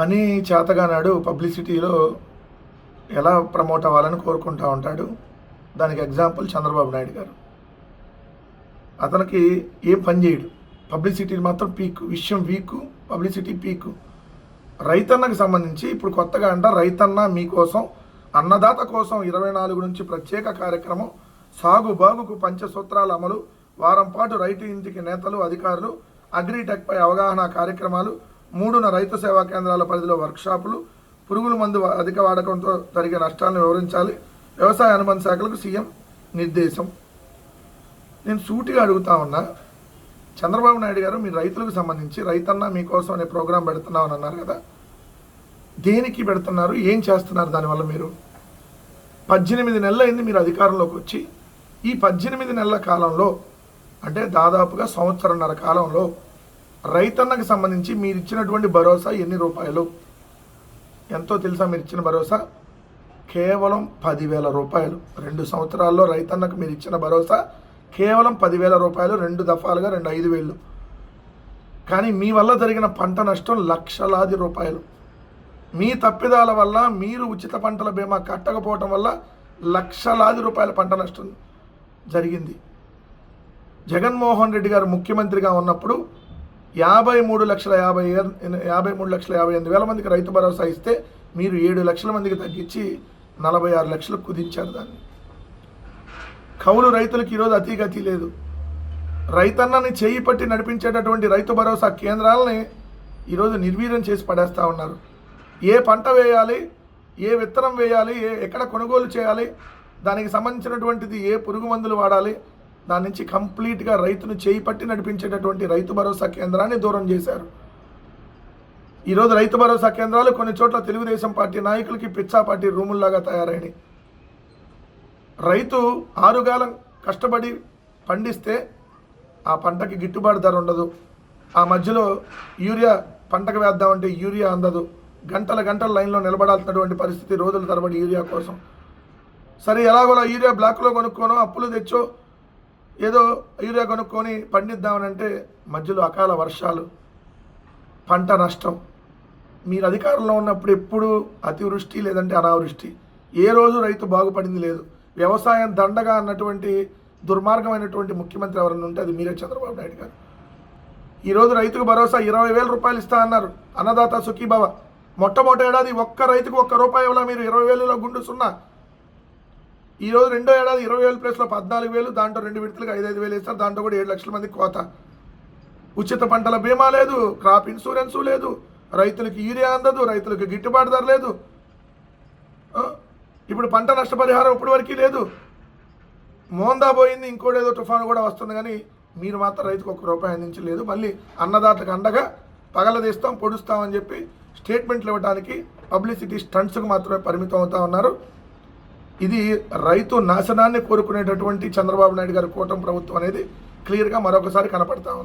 పని చేతగానాడు పబ్లిసిటీలో ఎలా ప్రమోట్ అవ్వాలని కోరుకుంటా ఉంటాడు. దానికి ఎగ్జాంపుల్ చంద్రబాబు నాయుడు గారు. అతనికి ఏం పని చేయడు. పబ్లిసిటీ మాత్రం పీక్ విషయం వీక్ పబ్లిసిటీ పీక్. రైతన్నకు సంబంధించి ఇప్పుడు కొత్తగా అంట రైతన్న మీకోసం అన్నదాత కోసం ఇరవై నాలుగు నుంచి ప్రత్యేక కార్యక్రమం సాగు బాగుకు పంచసూత్రాల అమలు వారం పాటు రైతు ఇంటికి నేతలు అధికారులు అగ్రిటెక్పై అవగాహన కార్యక్రమాలు మూడున రైతు సేవా కేంద్రాల పరిధిలో వర్క్షాపులు పురుగుల మందు అధిక వాడకంతో జరిగే నష్టాలను వివరించాలి. వ్యవసాయ అనుబంధ శాఖలకు సీఎం నిర్దేశం. నేను సూటిగా అడుగుతా ఉన్నా చంద్రబాబు నాయుడు గారు మీ రైతులకు సంబంధించి రైతన్న మీకోసం అనే ప్రోగ్రాం పెడుతున్నామని అన్నారు కదా? దేనికి పెడుతున్నారు? ఏం చేస్తున్నారు దానివల్ల మీరు? పద్దెనిమిది నెలలైంది మీరు అధికారంలోకి వచ్చి ఈ పద్దెనిమిది నెలల కాలంలో అంటే దాదాపుగా సంవత్సరంన్నర కాలంలో రైతన్నకు సంబంధించి మీరు ఇచ్చినటువంటి భరోసా ఎన్ని రూపాయలు? ఎంతో తెలుసా మీరు ఇచ్చిన భరోసా? కేవలం పదివేల రూపాయలు. రెండు సంవత్సరాల్లో రైతన్నకు మీరు ఇచ్చిన భరోసా కేవలం పదివేల రూపాయలు రెండు దఫాలుగా రెండు ఐదు వేలు. కానీ మీ వల్ల జరిగిన పంట నష్టం లక్షలాది రూపాయలు. మీ తప్పిదాల వల్ల మీరు ఉచిత పంటల బీమా కట్టకపోవటం వల్ల లక్షలాది రూపాయల పంట నష్టం జరిగింది. జగన్మోహన్ రెడ్డి గారు ముఖ్యమంత్రిగా ఉన్నప్పుడు యాభై మూడు లక్షల యాభై యాభై మూడు లక్షల యాభై ఎనిమిది వేల మందికి రైతు భరోసా ఇస్తే మీరు ఏడు లక్షల మందికి తగ్గించి నలభై ఆరు లక్షలు కుదించారు దాన్ని. కౌలు రైతులకు ఈరోజు అతిగతి లేదు. రైతన్నని చేయి పట్టి నడిపించేటటువంటి రైతు భరోసా కేంద్రాలని ఈరోజు నిర్వీర్యం చేసి పడేస్తూ ఉన్నారు. ఏ పంట వేయాలి ఏ విత్తనం వేయాలి ఏ ఎక్కడ కొనుగోలు చేయాలి దానికి సంబంధించినటువంటిది ఏ పురుగు మందులు వాడాలి దాని నుంచి కంప్లీట్గా రైతును చేయి పట్టి నడిపించేటటువంటి రైతు భరోసా కేంద్రాన్ని దూరం చేశారు. ఈరోజు రైతు భరోసా కేంద్రాలు కొన్ని చోట్ల తెలుగుదేశం పార్టీ నాయకులకి పిచ్చా పార్టీ రూముల్లాగా తయారైనవి రైతు ఆరుగాలం కష్టపడి పండిస్తే ఆ పంటకి గిట్టుబాటు ధర ఉండదు. ఆ మధ్యలో యూరియా పంటకు వేద్దామంటే యూరియా అందదు. గంటల గంటల లైన్లో నిలబడాల్సినటువంటి పరిస్థితి రోజుల తరబడి యూరియా కోసం. సరే ఎలాగోలా యూరియా బ్లాక్లో కొనుక్కోనో అప్పులు తెచ్చో ఏదో యూరియా కొనుక్కొని పండిద్దామనంటే మధ్యలో అకాల వర్షాలు పంట నష్టం. మీరు అధికారంలో ఉన్నప్పుడు ఎప్పుడు అతివృష్టి లేదంటే అనావృష్టి. ఏ రోజు రైతు బాగుపడింది లేదు. వ్యవసాయం దండగా అన్నటువంటి దుర్మార్గమైనటువంటి ముఖ్యమంత్రి ఎవరైనా ఉంటే అది మీరే చంద్రబాబు నాయుడు గారు. ఈరోజు రైతుకు భరోసా ఇరవై వేల రూపాయలు ఇస్తా అన్నారు. అన్నదాత సుఖీభావ. మొట్టమొదటి ఏడాది ఒక్క రైతుకు ఒక్క రూపాయి ఇవ్వాల మీరు? ఇరవై వేలలో గుండు సున్నా. ఈరోజు రెండో ఏడాది ఇరవై వేల ప్లేస్లో పద్నాలుగు వేలు దాంట్లో రెండు విడతలకు ఐదు ఐదు వేలు ఇస్తారు దాంట్లో కూడా ఏడు లక్షల మంది కోత. ఉచిత పంటల బీమా లేదు క్రాప్ ఇన్సూరెన్సు లేదు రైతులకు యూరియా అందదు రైతులకు గిట్టుబాటు ధర లేదు. ఇప్పుడు పంట నష్టపరిహారం ఇప్పటి వరకు లేదు. మోందా పోయింది ఇంకోటేదో తుఫాను కూడా వస్తుంది కానీ మీరు మాత్రం రైతుకు ఒక్క రూపాయి అందించలేదు మళ్ళీ అన్నదాతకు అండగా పగలదీస్తాం పొడుస్తామని చెప్పి స్టేట్మెంట్లు ఇవ్వడానికి పబ్లిసిటీ స్టంట్స్కి మాత్రమే పరిమితం అవుతా ఉన్నారు. ఇది రైతు నాశనాన్ని కోరుకునేటటువంటి చంద్రబాబు నాయుడు గారి కూటమి ప్రభుత్వం అనేది క్లియర్గా మరొకసారి కనపడతా ఉంది.